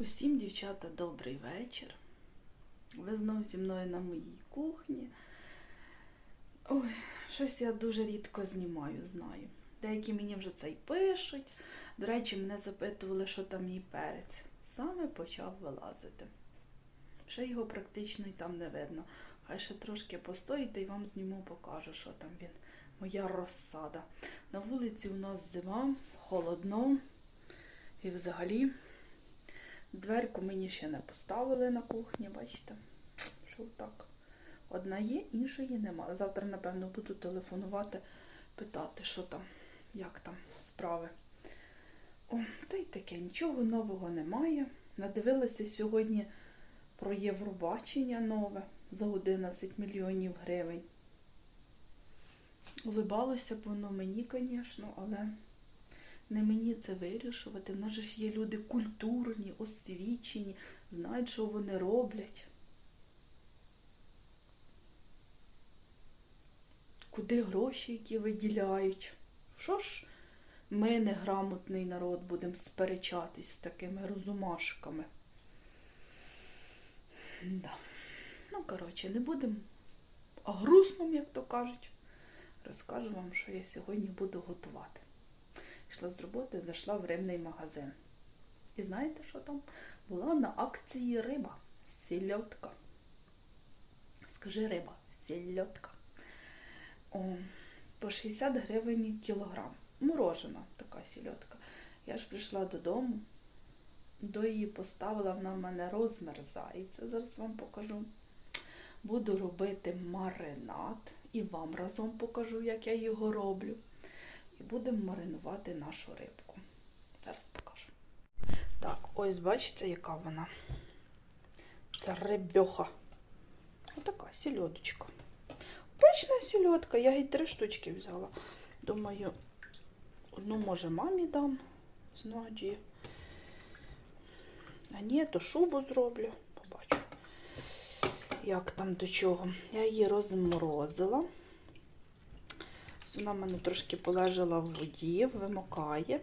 Усім, дівчата, добрий вечір. Ви знов зі мною на моїй кухні. Ой, щось я дуже рідко знімаю, знаю. Деякі мені вже це й пишуть. До речі, мене запитували, що там мій перець. Саме почав вилазити. Ще його практично й там не видно. Хай ще трошки постоїте і вам зніму, покажу, що там він. Моя розсада. На вулиці у нас зима, холодно. І взагалі Дверку мені ще не поставили на кухні, бачите? Що так. Одна є, іншої нема. Завтра, напевно, буду телефонувати, питати, що там, як там справи. О, та й таке, нічого нового немає. Надивилася сьогодні про Євробачення нове за 11 мільйонів гривень. Улибалося б воно мені, звісно, але не мені це вирішувати. В нас ж є люди культурні, освічені, знають, що вони роблять. Куди гроші, які виділяють? Що ж ми, неграмотний народ, будемо сперечатись з такими розумашками? Да. Ну, коротше, не будемо грустним, як то кажуть. Розкажу вам, що я сьогодні буду готувати йшла з роботи, зайшла в рибний магазин. І знаєте, що там? Була на акції риба, сільотка. Скажи риба, сільотка. О, по 60 гривень кілограм. Морожена така сільотка. Я ж прийшла додому, до її поставила, вона в мене розмерзається. Зараз вам покажу. Буду робити маринад і вам разом покажу, як я його роблю і будемо маринувати нашу рибку. Зараз покажу. Так, ось бачите, яка вона. Це рибьоха. Отака сільодочка. Обична сільодка. Я геть три штучки взяла. Думаю, одну, може, мамі дам з Надії. А ні, то шубу зроблю. Побачу, як там до чого. Я її розморозила. Вона в мене трошки полежала в воді, вимокає.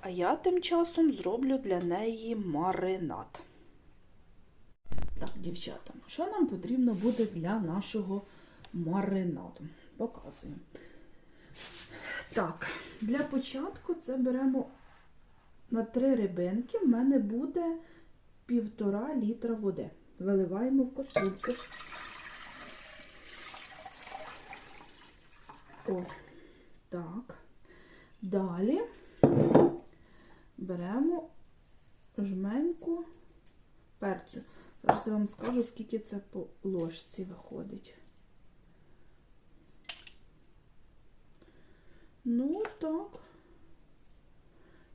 А я тим часом зроблю для неї маринад. Так, дівчата, що нам потрібно буде для нашого маринаду? Показую. Так, для початку це беремо на три рибинки, в мене буде півтора літра води. Виливаємо в каструльку. О, так. Далі беремо жменьку перцю. Зараз я вам скажу, скільки це по ложці виходить. Ну, так,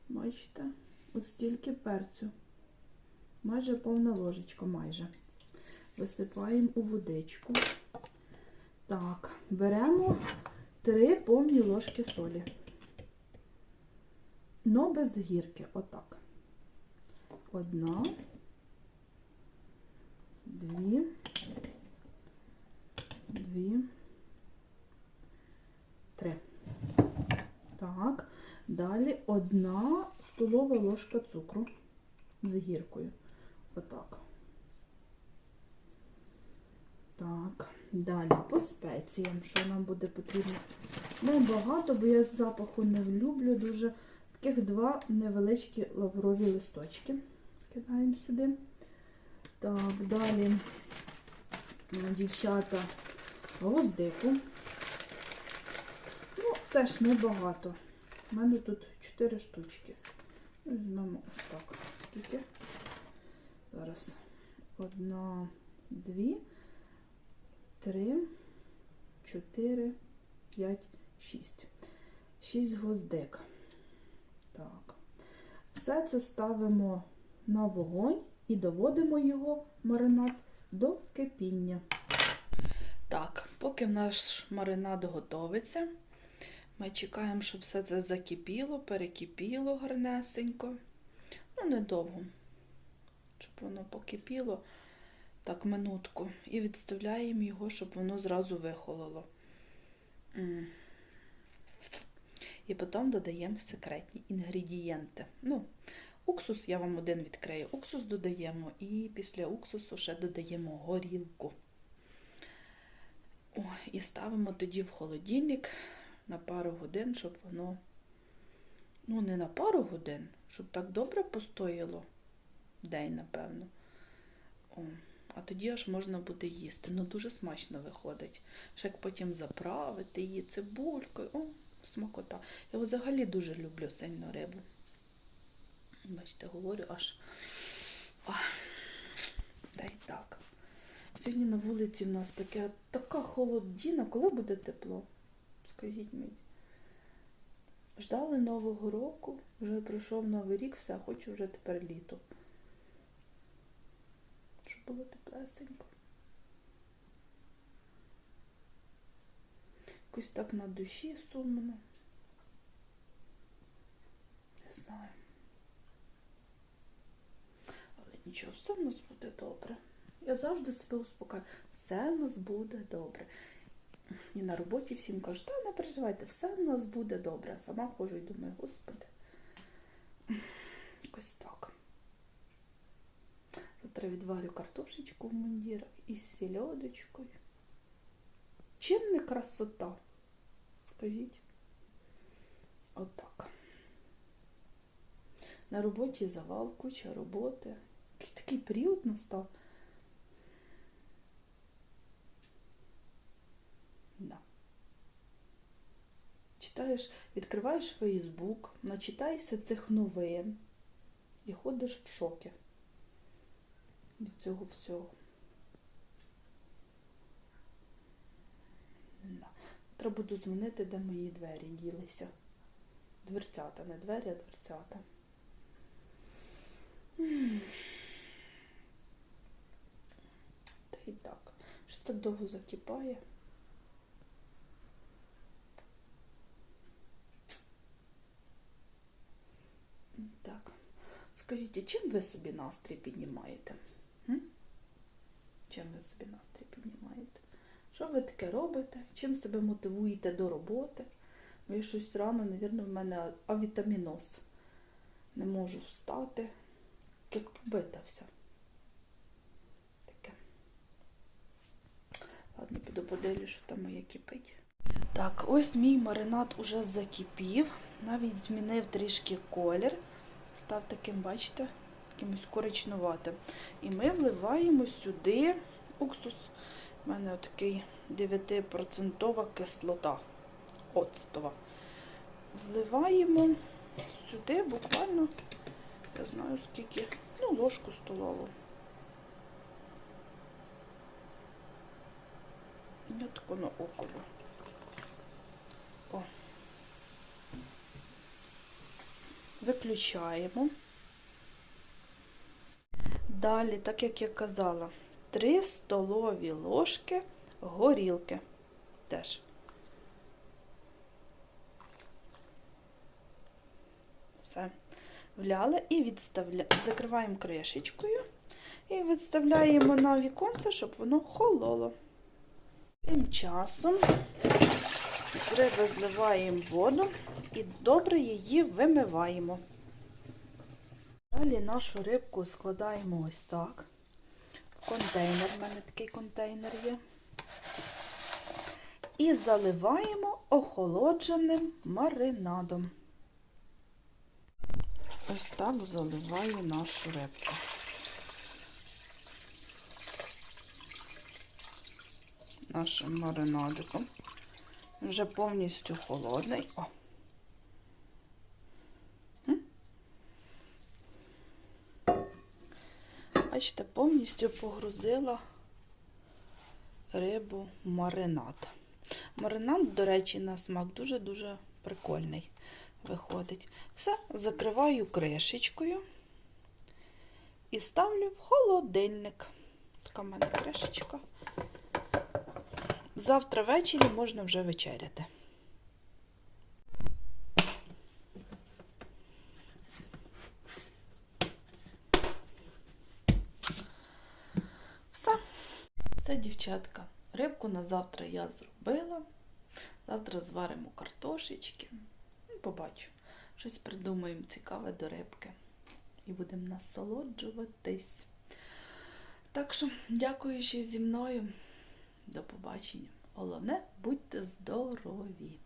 бачите, от стільки перцю. Майже повна ложечка, майже. Висипаємо у водичку. Так, беремо Три повні ложки солі. Но без гірки. Отак. Одна, дві, дві, три. Так. Далі одна столова ложка цукру з гіркою. Отак. Так, далі по спеціям, що нам буде потрібно. Не багато, бо я запаху не влюблю. Дуже таких два невеличкі лаврові листочки. Кидаємо сюди. Так, далі, дівчата, гвоздику. Ну, теж небагато. У мене тут 4 штучки. Візьмемо ось так. Скільки? Зараз одна, дві. 3, 4, 5, 6. 6 гвоздик. Так. Все це ставимо на вогонь і доводимо його маринад до кипіння. Так, поки наш маринад готовиться, ми чекаємо, щоб все це закипіло, перекипіло гарнесенько. Ну, недовго, щоб воно покипіло так, минутку, і відставляємо його, щоб воно зразу вихололо. І потім додаємо секретні інгредієнти. Ну, Уксус я вам один відкрию. Уксус додаємо і після уксусу ще додаємо горілку. О, і ставимо тоді в холодильник на пару годин, щоб воно, ну, не на пару годин, щоб так добре постояло. День, напевно. О, а тоді аж можна буде їсти. Ну, дуже смачно виходить. Ще як потім заправити її цибулькою. О, смакота. Я взагалі дуже люблю сильно рибу. Бачите, говорю аж. Ой, Та й так. Сьогодні на вулиці в нас таке, така холодіна. Коли буде тепло? Скажіть мені. Ждали Нового року, вже пройшов Новий рік, все, хочу вже тепер літо. Було теплесенько. Якось так на душі сумно. Не знаю. Але нічого, все в нас буде добре. Я завжди себе успокаю. Все в нас буде добре. І на роботі всім кажу, та не переживайте, все в нас буде добре. Сама ходжу і думаю, господи. Якось так. Завтра відварю картошечку в мундірах із сільодочкою. Чим не красота? Скажіть. Отак. На роботі завал, куча роботи. Якийсь такий період настав. Да. Читаєш, відкриваєш Фейсбук, начитаєшся цих новин і ходиш в шокі від цього всього. Треба буду дзвонити, де мої двері ділися. Дверцята, не двері, а дверцята. Та і так. Щось так довго закипає. Так. Скажіть, чим ви собі настрій піднімаєте? Чим ви собі настрій піднімаєте? Що ви таке робите? Чим себе мотивуєте до роботи? Бо я щось рано, мабуть, в мене авітаміноз. Не можу встати. Як побита вся. Таке. Ладно, піду подивлюсь, що там моє кипить. Так, ось мій маринад уже закипів. Навіть змінив трішки колір. Став таким, бачите, якимось коричнуватим. І ми вливаємо сюди уксус. У мене отакий 9% кислота оцтова. Вливаємо сюди буквально, я знаю скільки, ну, ложку столову. Я тако на около. О. Виключаємо. Далі, так як я казала, 3 столові ложки горілки. Теж. Все. Вляли і відставляємо. Закриваємо кришечкою і відставляємо на віконце, щоб воно хололо. Тим часом риби зливаємо воду і добре її вимиваємо. Далі нашу рибку складаємо ось так. В контейнер, в мене такий контейнер є. І заливаємо охолодженим маринадом. Ось так заливаю нашу рибку. Нашим маринадиком. Вже повністю холодний. О. Бачите, повністю погрузила рибу маринад. Маринад, до речі, на смак дуже-дуже прикольний виходить. Все, закриваю кришечкою і ставлю в холодильник. Така в мене кришечка. Завтра ввечері можна вже вечеряти. Все. Все, дівчатка. Рибку на завтра я зробила. Завтра зваримо картошечки. Ну, побачу. Щось придумаємо цікаве до рибки. і будемо насолоджуватись. Так що, дякую, що зі мною. До побачення. Головне, будьте здорові!